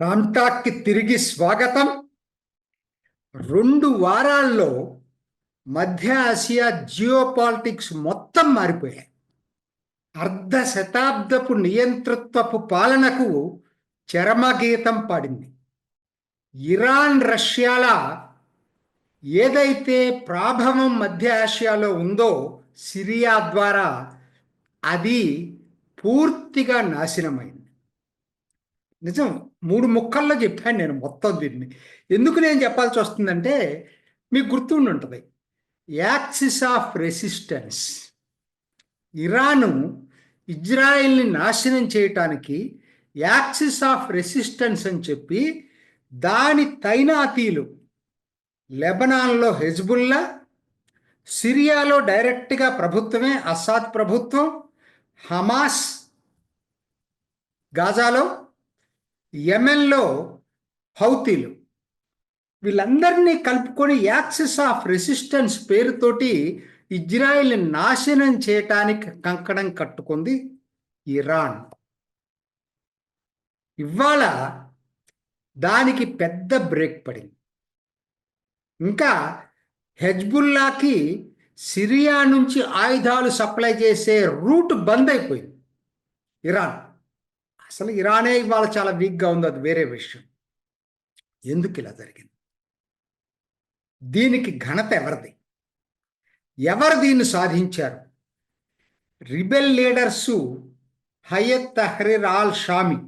రామ్టాక్కి తిరిగి స్వాగతం. రెండు వారాల్లో మధ్య ఆసియా జియో పాలిటిక్స్ మొత్తం మారిపోయాయి. అర్ధ శతాబ్దపు నియంతృత్వపు పాలనకు చరమగీతం పాడింది. ఇరాన్ రష్యాల ఏదైతే ప్రాభవం మధ్య ఆసియాలో ఉందో సిరియా ద్వారా అది పూర్తిగా నాశనమైంది. నిజం. మూడు ముక్కల్లో చెప్పాను నేను మొత్తం దీన్ని. ఎందుకు నేను చెప్పాల్సి వస్తుందంటే మీకు గుర్తుండి ఉంటుంది. Axis of resistance. ఇరాను ఇజ్రాయిల్ని నాశనం చేయటానికి యాక్సిస్ ఆఫ్ రెసిస్టెన్స్ అని చెప్పి దాని తైనాతీలు లెబనాన్లో హెజ్బుల్లా సిరియాలో డైరెక్ట్గా ప్రభుత్వమే అసాద్ ప్రభుత్వం హమాస్ గాజాలో యెమెన్లో హౌతీలు. వీళ్ళందరినీ కలుపుకొని యాక్సిస్ ఆఫ్ రెసిస్టెన్స్ పేరుతోటి ఇజ్రాయిల్ని నాశనం చేయటానికి కంకణం కట్టుకుంది ఇరాన్. ఇవాళ దానికి పెద్ద బ్రేక్ పడింది. ఇంకా హెజ్బుల్లాకి సిరియా నుంచి ఆయుధాలు సప్లై చేసే రూట్ బంద్ అయిపోయింది ఇరాన్. అసలు ఇరానే ఇవాళ చాలా వీక్గా ఉంది అది వేరే విషయం. ఎందుకు ఇలా జరిగింది? దీనికి ఘనత ఎవరిది? ఎవరు దీన్ని సాధించారు? Rebel leaders Hayat Tahrir al Shami.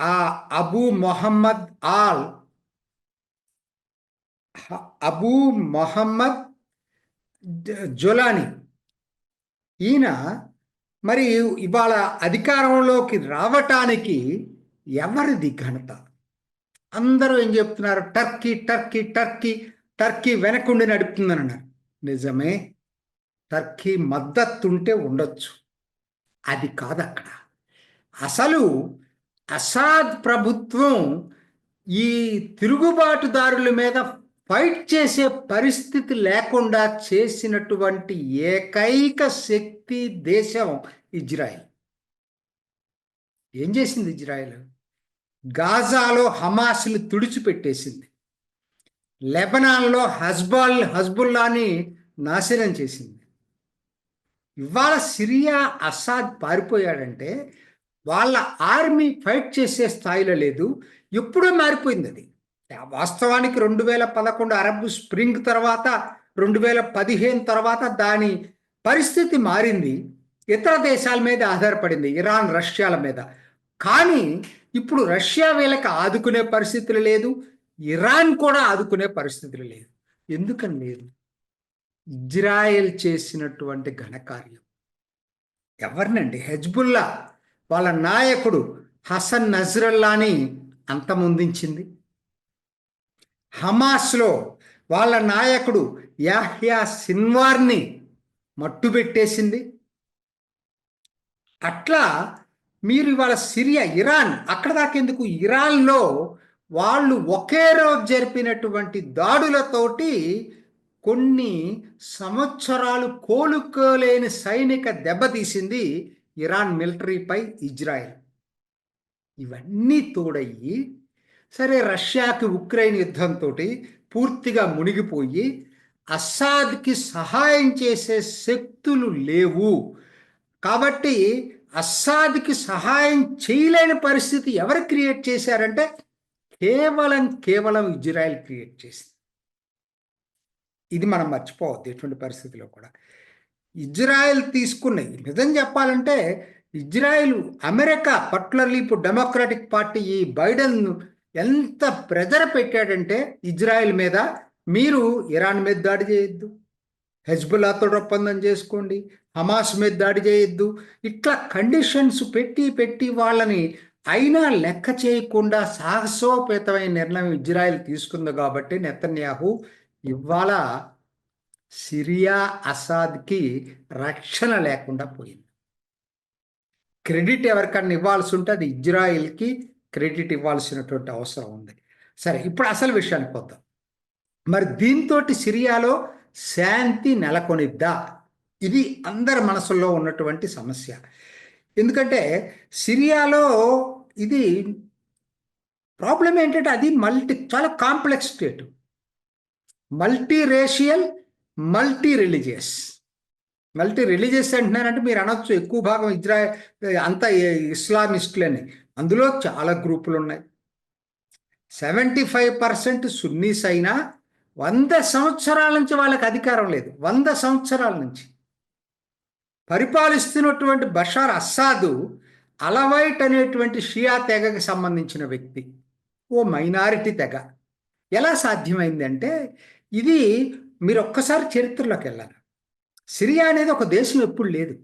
ఆ Abu Mohammed al Abu Mohammed Jolani. ఈయన మరి ఇవాళ అధికారంలోకి రావటానికి ఎవరిది ఘనత అందరూ ఏం చెప్తున్నారు? టర్కీ టర్కీ టర్కీ టర్కీ వెనకుండి నడుపుతుందని అన్నారు. నిజమే. టర్కీ మద్దతు ఉంటే ఉండొచ్చు. అది కాదు అక్కడ. అసలు అసాద్ ప్రభుత్వం ఈ తిరుగుబాటుదారుల మీద ఫైట్ చేసే పరిస్థితి లేకుండా చేసినటువంటి ఏకైక శక్తి దేశం ఇజ్రాయెల్. ఏం చేసింది ఇజ్రాయెల్? గాజాలో హమాస్లు తుడిచిపెట్టేసింది. లెబనాన్లో హజ్బాల్ హజ్బుల్లాని నాశనం చేసింది. ఇవాళ సిరియా అసాద్ పారిపోయాడంటే వాళ్ళ ఆర్మీ ఫైట్ చేసే స్థాయిలో లేదు ఎప్పుడో మారిపోయింది అది. వాస్తవానికి రెండు వేల పదకొండు అరబ్ స్ప్రింగ్ తర్వాత రెండు వేల పదిహేను తర్వాత దాని పరిస్థితి మారింది. ఇతర దేశాల మీద ఆధారపడింది ఇరాన్ రష్యాల మీద. కానీ ఇప్పుడు రష్యా వీళ్ళకి ఆదుకునే పరిస్థితులు లేదు ఇరాన్ కూడా ఆదుకునే పరిస్థితులు లేదు. ఎందుకని లేదు? ఇజ్రాయెల్ చేసినటువంటి ఘనకార్యం. ఎవరినండి? హెజ్బుల్లా వాళ్ళ నాయకుడు హసన్ నజ్రల్లాని అంతమొందించింది. హమాస్లో వాళ్ళ నాయకుడు యాహ్యా సిన్వార్ని మట్టుబెట్టేసింది. అట్లా మీరు ఇవాళ సిరియా ఇరాన్ అక్కడ దాకెందుకు ఇరాన్లో వాళ్ళు ఒకే రోజు జరిపినటువంటి దాడులతోటి కొన్ని సంవత్సరాలు కోలుకోలేని సైనిక దెబ్బతీసింది ఇరాన్ మిలిటరీపై ఇజ్రాయెల్. ఇవన్నీ తోడయ్యి సరే రష్యాకి ఉక్రెయిన్ యుద్ధంతో పూర్తిగా మునిగిపోయి అస్సాద్కి సహాయం చేసే శక్తులు లేవు. కాబట్టి అస్సాద్కి సహాయం చేయలేని పరిస్థితి ఎవరు క్రియేట్ చేశారంటే కేవలం కేవలం ఇజ్రాయెల్ క్రియేట్ చేసింది. ఇది మనం మర్చిపోవద్దు ఎటువంటి పరిస్థితిలో కూడా. ఇజ్రాయెల్ తీసుకున్నాయి నిజం చెప్పాలంటే ఇజ్రాయెల్ అమెరికా పర్టికులర్లీ ఇప్పుడు డెమోక్రాటిక్ పార్టీ ఈ బైడెన్ ఎంత ప్రెజర్ పెట్టాడంటే ఇజ్రాయెల్ మీద మీరు ఇరాన్ మీద దాడి చేయొద్దు. హెజ్బుల్లాతో ఒప్పందం చేసుకోండి హమాస్ మీద దాడి చేయొద్దు. ఇట్లా కండిషన్స్ పెట్టి పెట్టి వాళ్ళని అయినా లెక్క చేయకుండా సాహసోపేతమైన నిర్ణయం ఇజ్రాయెల్ తీసుకుంది కాబట్టి నెతన్యాహు ఇవాళ సిరియా అసాద్కి రక్షణ లేకుండా పోయింది. క్రెడిట్ ఎవరికన్నా ఇవ్వాల్సి ఉంటే అది ఇజ్రాయిల్కి క్రెడిట్ ఇవ్వాల్సినటువంటి అవసరం ఉంది. సరే ఇప్పుడు అసలు విషయానికి వద్దాం మరి దీంతో సిరియాలో శాంతి నెలకొనిద్దా? ఇది అందరి మనసుల్లో ఉన్నటువంటి సమస్య. ఎందుకంటే సిరియాలో ఇది ప్రాబ్లం ఏంటంటే అది మల్టీ చాలా complex state. Multi racial multi religious multi religious అంటున్నారంటే మీరు అనొచ్చు ఎక్కువ భాగం ఇజ్రాయల్ అంతా ఇస్లామిస్టులని. అందులో చాలా గ్రూపులు ఉన్నాయి. సెవెంటీ ఫైవ్ పర్సెంట్ సున్నీస్ అయినా వంద సంవత్సరాల నుంచి వాళ్ళకి అధికారం లేదు. వంద సంవత్సరాల నుంచి. పరిపాలిస్తున్నటువంటి బషార్ అస్సాదు అలవైట్ అనేటువంటి షియా తెగకి సంబంధించిన వ్యక్తి. ఓ మైనారిటీ తెగ. ఎలా సాధ్యమైందంటే ఇది మీరు ఒక్కసారి చరిత్రలోకి వెళ్ళాలి. సిరియా అనేది ఒక దేశం ఎప్పుడు లేదు.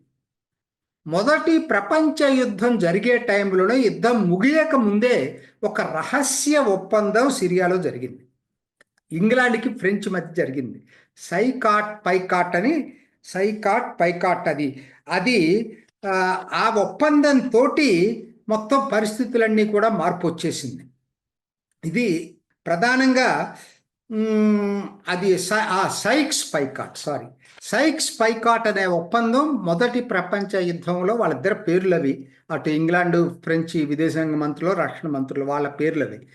మొదటి ప్రపంచ యుద్ధం జరిగే టైంలోనే యుద్ధం ముగియక ముందే ఒక రహస్య ఒప్పందం సిరియాలో జరిగింది. ఇంగ్లాండ్కి ఫ్రెంచ్ మధ్య జరిగింది. సైకాట్ పైకాట్ అని సైకాట్ పైకాట్ అది. అది ఆ ఒప్పందంతో మొత్తం పరిస్థితులన్నీ కూడా మార్పు వచ్చేసింది. ఇది ప్రధానంగా అది సైక్స్ పైకాట్ సారీ. సైక్స్ పైకాట్ అనే ఒప్పందం మొదటి ప్రపంచ యుద్ధంలో వాళ్ళిద్దరు పేర్లవి. అటు ఇంగ్లాండ్ ఫ్రెంచ్ విదేశాంగ మంత్రులు రక్షణ మంత్రులు వాళ్ళ పేర్లవి.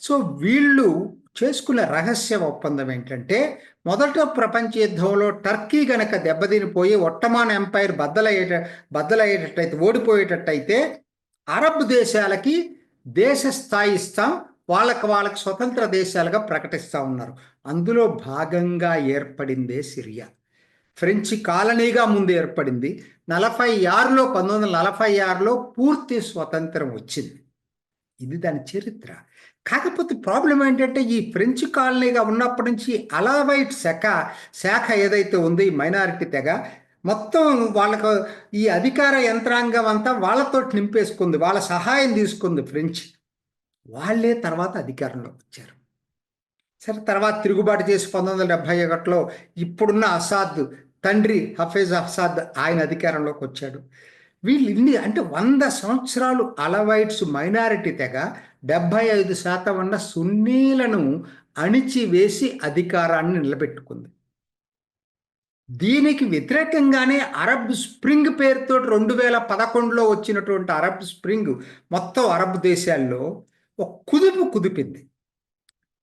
సో వీళ్ళు చేసుకున్న రహస్య ఒప్పందం ఏంటంటే మొదట ప్రపంచ యుద్ధంలో టర్కీ గనక దెబ్బతినిపోయి ఒట్టమాన్ ఎంపైర్ బద్దలయ్యేట బద్దలయ్యేటట్టయితే ఓడిపోయేటట్టయితే అరబ్ దేశాలకి దేశ స్థాయి ఇస్తాం వాళ్ళకి వాళ్ళకి స్వతంత్ర దేశాలుగా ప్రకటిస్తూ ఉన్నారు. అందులో భాగంగా ఏర్పడిందే సిరియా. ఫ్రెంచ్ కాలనీగా ముందు ఏర్పడింది. నలభై ఆరులో పంతొమ్మిది వందల నలభై ఆరులో పూర్తి స్వతంత్రం వచ్చింది. ఇది దాని చరిత్ర. కాకపోతే ప్రాబ్లం ఏంటంటే ఈ ఫ్రెంచ్ కాలనీగా ఉన్నప్పటి నుంచి అలావైట్ శాఖ శాఖ ఏదైతే ఉందో ఈ మైనారిటీ తెగ మొత్తం వాళ్ళకు ఈ అధికార యంత్రాంగం అంతా వాళ్ళతో నింపేసుకుంది. వాళ్ళ సహాయం తీసుకుంది ఫ్రెంచ్. వాళ్ళే తర్వాత అధికారంలోకి వచ్చారు. సరే తర్వాత తిరుగుబాటు చేసి పంతొమ్మిది వందల డెబ్బై ఒకటిలో ఇప్పుడున్న అసాద్ తండ్రి హఫీజ్ అసాద్ ఆయన అధికారంలోకి వచ్చాడు. వీళ్ళు ఇన్ని అంటే వంద సంవత్సరాలు అలవైట్స్ మైనారిటీ తెగ డెబ్భై ఐదు శాతం ఉన్న సున్నీలను అణిచివేసి అధికారాన్ని నిలబెట్టుకుంది. దీనికి వ్యతిరేకంగానే అరబ్ స్ప్రింగ్ పేరుతో రెండు వేల పదకొండులో వచ్చినటువంటి అరబ్ స్ప్రింగ్ మొత్తం అరబ్ దేశాల్లో ఒక కుదుపు కుదిపింది.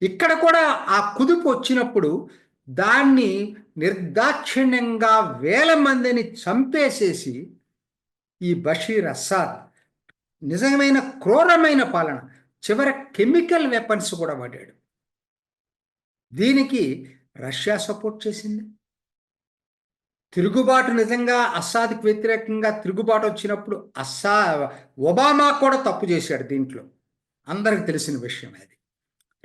ఇక్కడ కూడా ఆ కుదుపు వచ్చినప్పుడు దాన్ని నిర్దాక్షిణ్యంగా వేల మందిని చంపేసేసి ఈ బషీర్ అస్సాద్ నిజమైన క్రూరమైన పాలన చివర కెమికల్ వెపన్స్ కూడా వాడాడు. దీనికి రష్యా సపోర్ట్ చేసింది. తిరుగుబాటు నిజంగా అస్సాద్కి వ్యతిరేకంగా తిరుగుబాటు వచ్చినప్పుడు అస్సా ఒబామా కూడా తప్పు చేశాడు దీంట్లో. అందరికి తెలిసిన విషయం అది.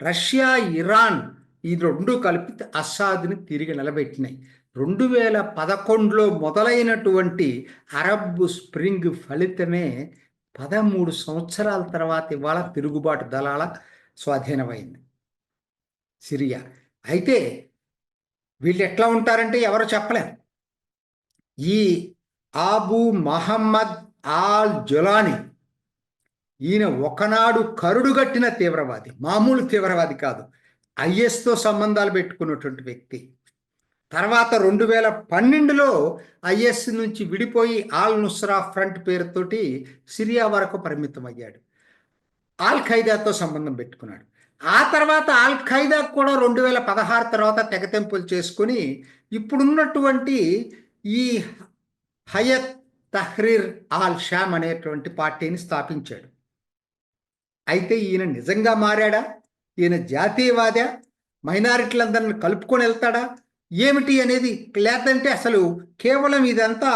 రష్యా ఇరాన్ ఈ రెండు కలిపి అస్సాద్ని తిరిగి నిలబెట్టినాయి. రెండు వేల పదకొండులో మొదలైనటువంటి అరబ్ స్ప్రింగ్ ఫలితమే పదమూడు సంవత్సరాల తర్వాత ఇవాళ తిరుగుబాటు దళాల స్వాధీనమైంది. సిరియా. అయితే వీళ్ళు ఎట్లా ఉంటారంటే ఎవరు చెప్పలేరు. ఈ ఆబు మహమ్మద్ ఆల్ జులానీ ఈయన ఒకనాడు కరుడుగట్టిన తీవ్రవాది మామూలు తీవ్రవాది కాదు. ఐఎస్తో సంబంధాలు పెట్టుకున్నటువంటి వ్యక్తి. తర్వాత రెండు వేల పన్నెండులో ఐఎస్ నుంచి విడిపోయి ఆల్ నుస్రా ఫ్రంట్ పేరుతోటి సిరియా వరకు పరిమితం అయ్యాడు ఆల్ ఖైదాతో సంబంధం పెట్టుకున్నాడు. ఆ తర్వాత ఆల్ ఖైదా కూడా రెండు వేల పదహారు తర్వాత తెగతెంపులు చేసుకుని ఇప్పుడున్నటువంటి ఈ హయత్ తహ్రీర్ ఆల్ షామ్ అనేటువంటి పార్టీని స్థాపించాడు. అయితే ఈయన నిజంగా మారాడా? ఈయన జాతీయవాద? మైనారిటీలందరిని కలుపుకొని వెళ్తాడా? ఏమిటి అనేది లేదంటే అసలు కేవలం ఇదంతా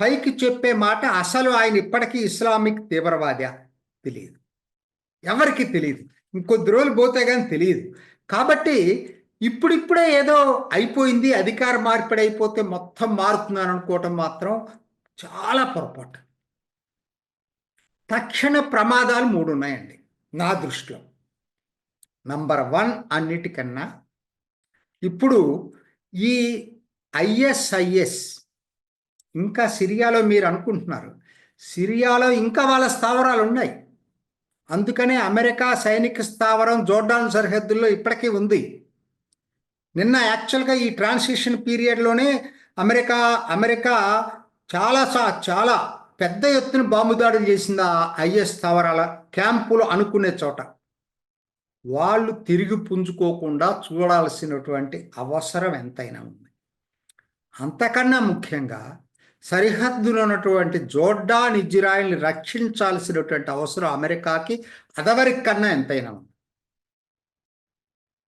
పైకి చెప్పే మాట అసలు ఆయన ఇప్పటికీ ఇస్లామిక్ తీవ్రవాద? తెలియదు ఎవరికి తెలియదు ఇంకొద్ది రోజులు పోతే కానీ తెలియదు కాబట్టి ఇప్పుడిప్పుడే ఏదో అయిపోయింది అధికార మార్పిడి అయిపోతే మొత్తం మారుతున్నాను అనుకోవటం మాత్రం చాలా పొరపాటు. తక్షణ ప్రమాదాలు మూడు ఉన్నాయండి నా దృష్టిలో. నంబర్ వన్ అన్నిటికన్నా ఇప్పుడు ఈ ఐఎస్ఐఎస్ ఇంకా సిరియాలో మీరు అనుకుంటున్నారు. సిరియాలో ఇంకా వాళ్ళ స్థావరాలు ఉన్నాయి. అందుకనే అమెరికా సైనిక స్థావరం జోర్డాన్ సరిహద్దుల్లో ఇప్పటికీ ఉంది. నిన్న యాక్చువల్గా ఈ ట్రాన్సిషన్ పీరియడ్లోనే అమెరికా అమెరికా చాలా చాలా పెద్ద ఎత్తున బాంబు దాడులు చేసింది ఆ ఐఎస్ స్థావరాల క్యాంపులు అనుకునే చోట వాళ్ళు తిరిగి పుంజుకోకుండా చూడాల్సినటువంటి అవసరం ఎంతైనా ఉంది. అంతకన్నా ముఖ్యంగా సరిహద్దులో ఉన్నటువంటి జోర్డాన్ ఇజ్రాయిల్ని రక్షించాల్సినటువంటి అవసరం అమెరికాకి అదవరికి కన్నా ఎంతైనా ఉంది.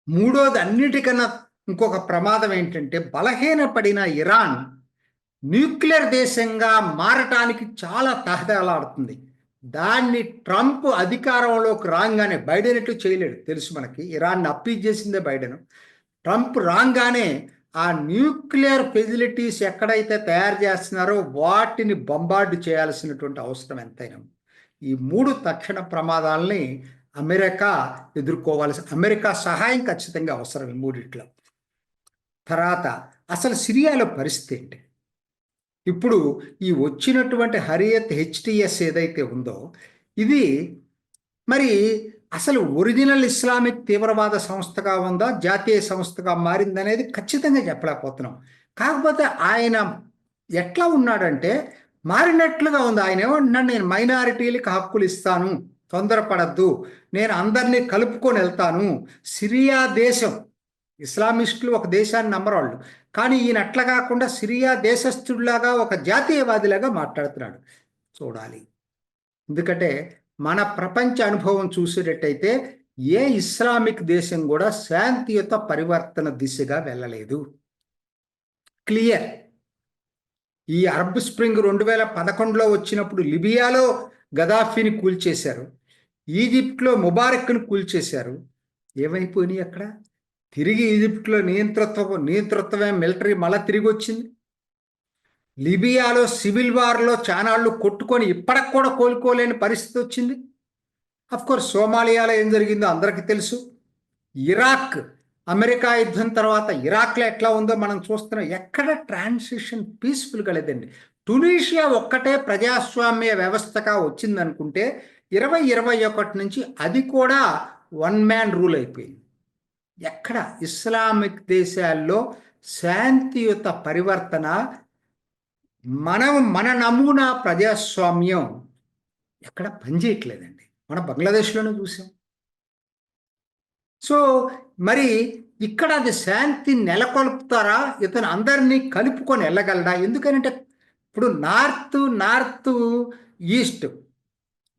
మూడోది అన్నిటికన్నా ఇంకొక ప్రమాదం ఏంటంటే బలహీనపడిన ఇరాన్ న్యూక్లియర్ దేశంగా మారటానికి చాలా తహదలాడుతుంది దాన్ని ట్రంప్ అధికారంలోకి రాగానే బైడెన్ ఎట్లు చేయలేడు. తెలుసు మనకి. ఇరాన్ని అప్పీల్ చేసిందే బైడెన్. ట్రంప్ రాగానే ఆ న్యూక్లియర్ ఫెసిలిటీస్ ఎక్కడైతే తయారు చేస్తున్నారో వాటిని బొంబార్డు చేయాల్సినటువంటి అవసరం ఎంతైనా. ఈ మూడు తక్షణ ప్రమాదాలని అమెరికా ఎదుర్కోవాల్సి అమెరికా సహాయం ఖచ్చితంగా అవసరం ఈ మూడిట్లో. తర్వాత అసలు సిరియాలో పరిస్థితి ఏంటి? ఇప్పుడు ఈ వచ్చినటువంటి హరియత్ హెచ్టిఎస్ ఏదైతే ఉందో ఇది మరి అసలు ఒరిజినల్ ఇస్లామిక్ తీవ్రవాద సంస్థగా ఉందా జాతీయ సంస్థగా మారిందనేది ఖచ్చితంగా చెప్పలేకపోతున్నాం. కాకపోతే ఆయన ఎట్లా ఉన్నాడంటే మారినట్లుగా ఉంది. ఆయన ఏమంటున్నాడు నేను మైనారిటీలకు హక్కులు ఇస్తాను తొందరపడద్దు నేను అందరినీ కలుపుకొని వెళ్తాను. సిరియా దేశం ఇస్లామిస్టులు ఒక దేశాన్ని నమ్మరాళ్ళు కానీ ఈయన అట్లా కాకుండా సిరియా దేశస్థుడిలాగా ఒక జాతీయవాదిలాగా మాట్లాడుతున్నాడు. చూడాలి. ఎందుకంటే మన ప్రపంచ అనుభవం చూసేటట్టయితే ఏ ఇస్లామిక్ దేశం కూడా శాంతియుత పరివర్తన దిశగా వెళ్ళలేదు. క్లియర్. ఈ అరబ్ స్ప్రింగ్ రెండు వేల పదకొండులో వచ్చినప్పుడు లిబియాలో గదాఫీని కూల్చేశారు. ఈజిప్ట్లో ముబారక్ను కూల్చేశారు. ఏమైపోయినాయి అక్కడ? తిరిగి ఈజిప్ట్లో నియంతృత్వం నియంతృత్వమే మిలిటరీ మళ్ళా తిరిగి వచ్చింది. లిబియాలో సివిల్ వార్లో చానాళ్ళు కొట్టుకొని ఇప్పటికి కూడా కోలుకోలేని పరిస్థితి వచ్చింది. కోర్స్ సోమాలియాలో ఏం జరిగిందో అందరికీ తెలుసు. ఇరాక్ అమెరికా యుద్ధం తర్వాత ఇరాక్లో ఎట్లా ఉందో మనం చూస్తున్నాం. ఎక్కడ ట్రాన్సిషన్ పీస్ఫుల్గా లేదండి. టునీషియా ఒక్కటే ప్రజాస్వామ్య వ్యవస్థగా వచ్చిందనుకుంటే ఇరవై ఇరవై ఒకటి నుంచి అది కూడా వన్ మ్యాన్ రూల్ అయిపోయింది. ఎక్కడ ఇస్లామిక్ దేశాల్లో శాంతియుత పరివర్తన మనం మన నమూనా ప్రజాస్వామ్యం ఎక్కడ పనిచేయట్లేదండి. మన బంగ్లాదేశ్లోనే చూసాం. సో మరి ఇక్కడ అది శాంతి నెలకొల్పుతారా? ఇతను అందరినీ కలుపుకొని వెళ్ళగలడా? ఎందుకంటే ఇప్పుడు నార్త్ నార్త్ ఈస్ట్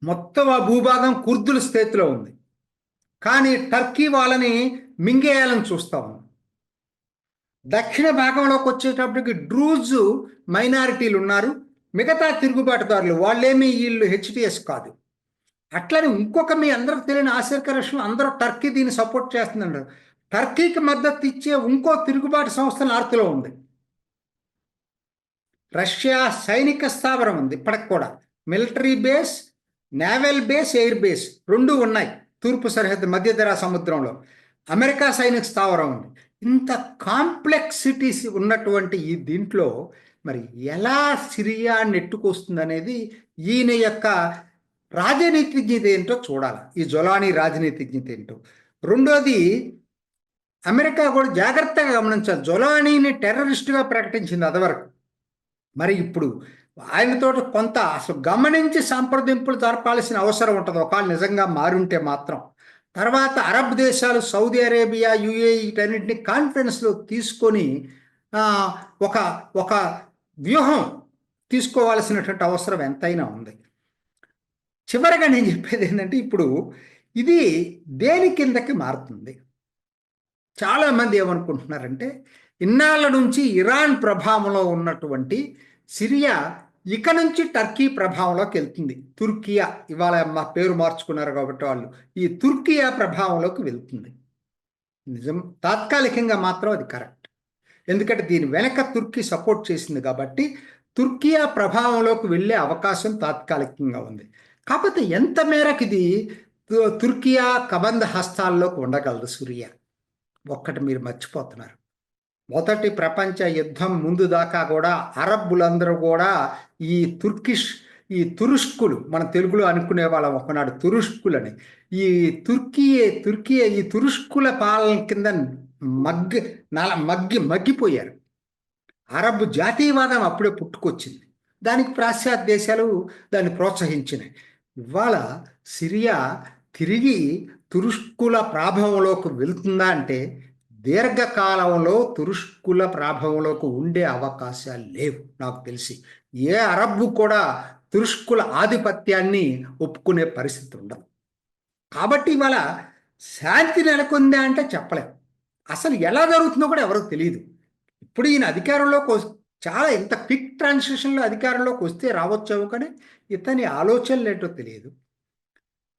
మొత్తం ఆ భూభాగం కుర్దుల స్థితిలో ఉంది. కానీ టర్కీ వాళ్ళని మింగేయాలని చూస్తాము దక్షిణ భాగంలోకి వచ్చేటప్పటికి డ్రూజు మైనారిటీలు ఉన్నారు. మిగతా తిరుగుబాటుదారులు వాళ్ళేమి వీళ్ళు హెచ్టిఎస్ కాదు. అట్లని ఇంకొక మీ అందరికి తెలియని ఆశ్చర్యకరక్షణ అందరూ టర్కీ దీన్ని సపోర్ట్ చేస్తున్నారు టర్కీకి మద్దతు ఇచ్చే ఇంకో తిరుగుబాటు సంస్థ నార్త్లో ఉంది. రష్యా సైనిక స్థావరం ఉంది ఇప్పటికి కూడా. Military base naval base air base రెండు ఉన్నాయి. తూర్పు సరిహద్దు మధ్యధరా సముద్రంలో. అమెరికా సైనిక స్థావరం ఉంది. ఇంత కాంప్లెక్సిటీస్ ఉన్నటువంటి ఈ దీంట్లో మరి ఎలా సిరియా నెట్టుకొస్తుంది అనేది ఈయన యొక్క రాజనీతిజ్ఞత ఏంటో చూడాలి. ఈ జొలానీ రాజనీతిజ్ఞత ఏంటో. రెండోది అమెరికా కూడా జాగ్రత్తగా గమనించాలి. జొలానీని టెర్రరిస్ట్గా ప్రకటించింది అదివరకు. మరి ఇప్పుడు ఆయనతో కొంత అసలు గమనించి సంప్రదింపులు జరపాల్సిన అవసరం ఉంటుంది. ఒకవేళ నిజంగా మారుంటే మాత్రం. తర్వాత అరబ్ దేశాలు సౌదీ అరేబియా యుఏ వీటన్నింటినీ కాన్ఫిడెన్స్లో తీసుకొని ఒక ఒక వ్యూహం తీసుకోవాల్సినటువంటి అవసరం ఎంతైనా ఉంది. చివరిగా నేను చెప్పేది ఏంటంటే ఇప్పుడు ఇది దేని కిందకి మారుతుంది? చాలామంది ఏమనుకుంటున్నారంటే ఇన్నాళ్ళ నుంచి ఇరాన్ ప్రభావంలో ఉన్నటువంటి సిరియా ఇక నుంచి టర్కీ ప్రభావంలోకి వెళ్తుంది. తుర్కియా ఇవాళ మా పేరు మార్చుకున్నారు కాబట్టి వాళ్ళు. ఈ తుర్కియా ప్రభావంలోకి వెళ్తుంది. నిజం తాత్కాలికంగా మాత్రం అది కరెక్ట్. ఎందుకంటే దీని వెనక తుర్కీ సపోర్ట్ చేసింది కాబట్టి తుర్కియా ప్రభావంలోకి వెళ్ళే అవకాశం తాత్కాలికంగా ఉంది. కాకపోతే ఎంత మేరకు ఇది తుర్కియా కబంధ హస్తాల్లోకి ఉండగలదు సూర్య? ఒక్కటి మీరు మర్చిపోతున్నారు. మొదటి ప్రపంచ యుద్ధం ముందు దాకా కూడా అరబ్బులందరూ కూడా ఈ తుర్కిష్ ఈ తురుష్కులు మన తెలుగులో అనుకునే వాళ్ళం ఒకనాడు తురుష్కులని. ఈ తుర్కియే తుర్కియే ఈ తురుష్కుల పాలన కింద మగ్గి నల మగ్గి మగ్గిపోయారు. అరబ్ జాతీయవాదం అప్పుడే పుట్టుకొచ్చింది. దానికి పాశ్చాత్య దేశాలు దాన్ని ప్రోత్సహించినాయి. ఇవాళ సిరియా తిరిగి తురుష్కుల ప్రాభవంలోకి వెళ్తుందా అంటే దీర్ఘకాలంలో తురుష్కుల ప్రాభవంలోకి ఉండే అవకాశాలు లేవు నాకు తెలిసి. ఏ అరబ్బు కూడా తురుష్కుల ఆధిపత్యాన్ని ఒప్పుకునే పరిస్థితి ఉండదు. కాబట్టి ఇవాళ శాంతి నెలకొందా అంటే చెప్పలేం. అసలు ఎలా జరుగుతుందో కూడా ఎవరికి తెలియదు ఇప్పుడు ఈయన అధికారంలోకి చాలా ఇంత క్విక్ ట్రాన్సిషన్లో అధికారంలోకి వస్తే రావచ్చేమో కానీ ఇతని ఆలోచనలు ఏంటో తెలియదు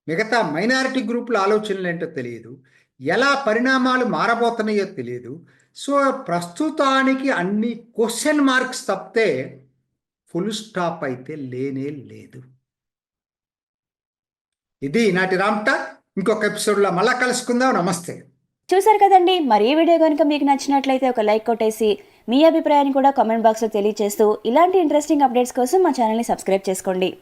మిగతా మైనారిటీ గ్రూపుల ఆలోచనలు ఏంటో తెలియదు ఎలా పరిణామాలు మారబోతున్నాయో తెలియదు సో ప్రస్తుతానికి అన్ని క్వశ్చన్ మార్క్స్ తప్పితే ఫుల్ స్టాప్ అయితే లేనే లేదు. ఇది నాటి రామ్టా ఇంకొక ఎపిసోడ్లో మళ్ళా కలుసుకుందాం. నమస్తే. చూసారు కదండి. మరి ఈ వీడియో కనుక మీకు నచ్చినట్లయితే ఒక లైక్ కొట్టేసి మీ అభిప్రాయాన్ని కూడా కామెంట్ బాక్స్లో తెలియజేస్తూ ఇలాంటి ఇంట్రెస్టింగ్ అప్డేట్స్ కోసం మా ఛానల్ని సబ్స్క్రైబ్ చేసుకోండి.